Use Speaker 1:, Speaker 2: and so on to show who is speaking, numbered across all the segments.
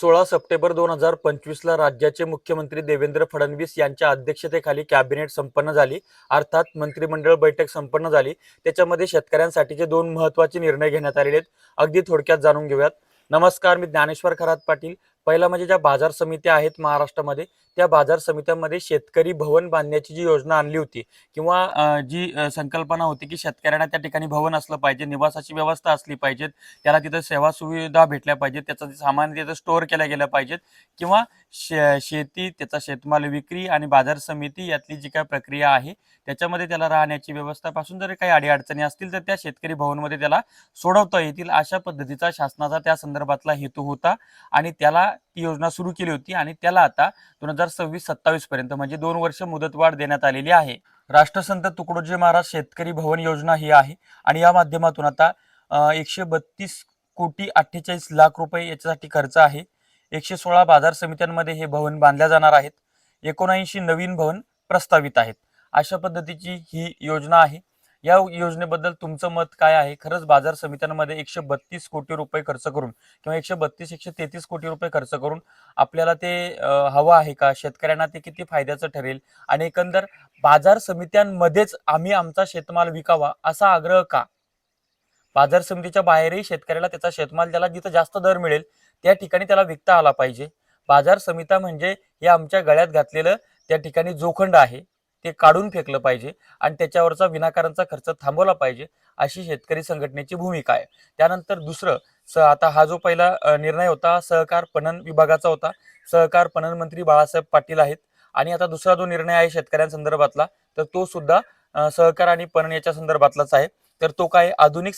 Speaker 1: सोळा सप्टेंबर दोन हजार पंचवीसला राज्याचे मुख्यमंत्री देवेंद्र फडणवीस यांच्या अध्यक्षतेखाली कॅबिनेट संपन्न झाली. अर्थात मंत्रिमंडळ बैठक संपन्न झाली. त्याच्यामध्ये शेतकऱ्यांसाठीचे दोन महत्त्वाचे निर्णय घेण्यात आलेले आहेत. अगदी थोडक्यात जाणून घेऊयात. नमस्कार मी ज्ञानेश्वर खरात पाटील. पहिला म्हणजे ज्या बाजार समित्या आहेत महाराष्ट्रामध्ये त्या बाजार समित्यांमध्ये शेतकरी भवन बांधण्याची जी योजना आणली होती किंवा जी संकल्पना होती की शेतकऱ्यांना त्या ठिकाणी भवन असलं पाहिजे निवासाची व्यवस्था असली पाहिजेत त्याला तिथं सेवा सुविधा भेटल्या पाहिजेत त्याचं सामान तिथं स्टोअर केल्या गेल्या पाहिजेत किंवा शे शेती त्याचा शेतमाल विक्री आणि बाजार समिती यातली जी काय प्रक्रिया आहे त्याच्यामध्ये त्याला राहण्याची व्यवस्थापासून जर काही अडीअडचणी असतील तर त्या शेतकरी भवनमध्ये त्याला सोडवता येतील अशा पद्धतीचा शासनाचा त्या संदर्भातला हेतू होता आणि त्याला ती योजना सुरू केली होती आणि त्याला आता दोन हजार सव्वीस सत्तावीस पर्यंत म्हणजे दोन वर्ष मुदतवाढ देण्यात आलेली आहे. राष्ट्रसंत तुकडोजी महाराज शेतकरी भवन योजना ही आहे आणि या माध्यमातून आता एकशे बत्तीस कोटी अठ्ठेचाळीस लाख रुपये याच्यासाठी खर्च आहे. एकशे सोळा बाजार समित्यांमध्ये हे भवन बांधल्या जाणार आहेत. एकोणऐंशी नवीन भवन प्रस्तावित आहेत. अशा पद्धतीची ही योजना आहे. या योजनेबद्दल तुमचं मत काय आहे? खरंच बाजार समित्यांमध्ये एकशे बत्तीस कोटी रुपये खर्च करून किंवा एकशे बत्तीस एकशे तेहतीस कोटी रुपये खर्च करून आपल्याला ते हवं आहे का? शेतकऱ्यांना ते किती फायद्याचं ठरेल? आणि एकंदर बाजार समित्यांमध्येच आम्ही आमचा शेतमाल विकावा असा आग्रह का? बाजार समितीच्या बाहेरही शेतकऱ्याला त्याचा शेतमाल त्याला जिथं जास्त दर मिळेल त्या ठिकाणी त्याला विकता आला पाहिजे. बाजार समिता म्हणजे हे आमच्या गळ्यात घातलेलं त्या ठिकाणी जोखंड आहे. ते काढून फेकलं पाहिजे आणि त्याच्यावरचा विनाकारांचा खर्च थांबवला पाहिजे अशी शेतकरी संघटनेची भूमिका आहे. त्यानंतर दुसरं स आता हा जो पहिला निर्णय होता सहकार पणन विभागाचा होता. सहकार पणन मंत्री बाळासाहेब पाटील आहेत आणि आता दुसरा जो निर्णय आहे शेतकऱ्यांसंदर्भातला तर तो सुद्धा सहकार आणि पणन याच्या संदर्भातलाच आहे. तर तो काय आधुनिक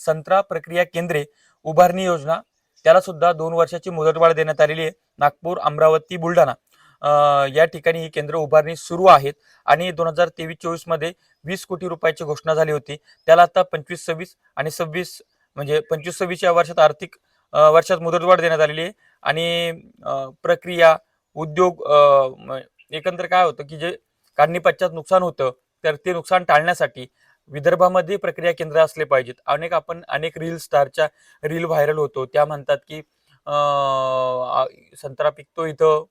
Speaker 1: संत्रा प्रक्रिया केंद्रे उभारणी योजना त्याला सुद्धा दोन वर्षाची मुदतवाढ देण्यात आलेली आहे. नागपूर अमरावती बुलढाणा. या ठिकाणी ही केंद्र उभारणी सुरू आहेत आणि दोन हजार तेवीस चोवीसमध्ये वीस कोटी रुपयाची घोषणा झाली होती. त्याला आता पंचवीस सव्वीस आणि सव्वीस म्हणजे पंचवीस सव्वीस या वर्षात आर्थिक वर्षात मुदतवाढ देण्यात आलेली आहे. आणि प्रक्रिया उद्योग एकंदर काय होतं की जे काढणी पश्चात नुकसान होतं तर ते नुकसान टाळण्यासाठी विदर्भामध्ये प्रक्रिया केंद्र असले पाहिजेत. अनेक आपण अनेक रील स्टारच्या रील व्हायरल होतो. त्या म्हणतात की संत्रा पिकतो इथं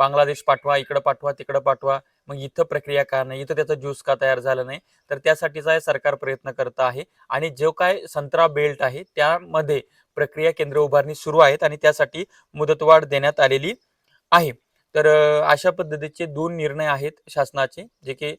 Speaker 1: बांगलादेश पाठवा इकडं पाठवा तिकडं पाठवा. मग इथं प्रक्रिया का नाही? इथं त्याचा ज्यूस का तयार झाला नाही? तर त्यासाठीचा सरकार प्रयत्न करत आहे. आणि जो काय संत्रा बेल्ट आहे त्यामध्ये प्रक्रिया केंद्र उभारणी सुरू आहेत आणि त्यासाठी मुदतवाढ देण्यात आलेली आहे. तर अशा पद्धतीचे दोन निर्णय आहेत शासनाचे जे की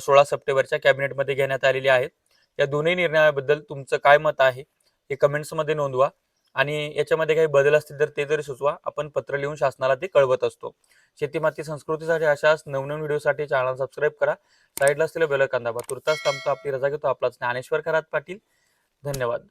Speaker 1: सोळा सप्टेंबरच्या कॅबिनेटमध्ये घेण्यात आलेले आहेत. या दोन्ही निर्णयाबद्दल तुमचं काय मत आहे? हे कमेंट्समध्ये नोंदवा. आणि याच्यामध्ये काही बदल असतील तर ते जरी सुचवा आपण पत्र लिहून शासनाला ते कळवत असतो. शेती माती संस्कृतीसाठी अशाच नवनवीन व्हिडिओसाठी चॅनल सबस्क्राईब करा. साईडला असलेल्या बेल तुर्तास थांबतो आपली रजा घेतो आपला ज्ञानेश्वर खरात पाटील. धन्यवाद.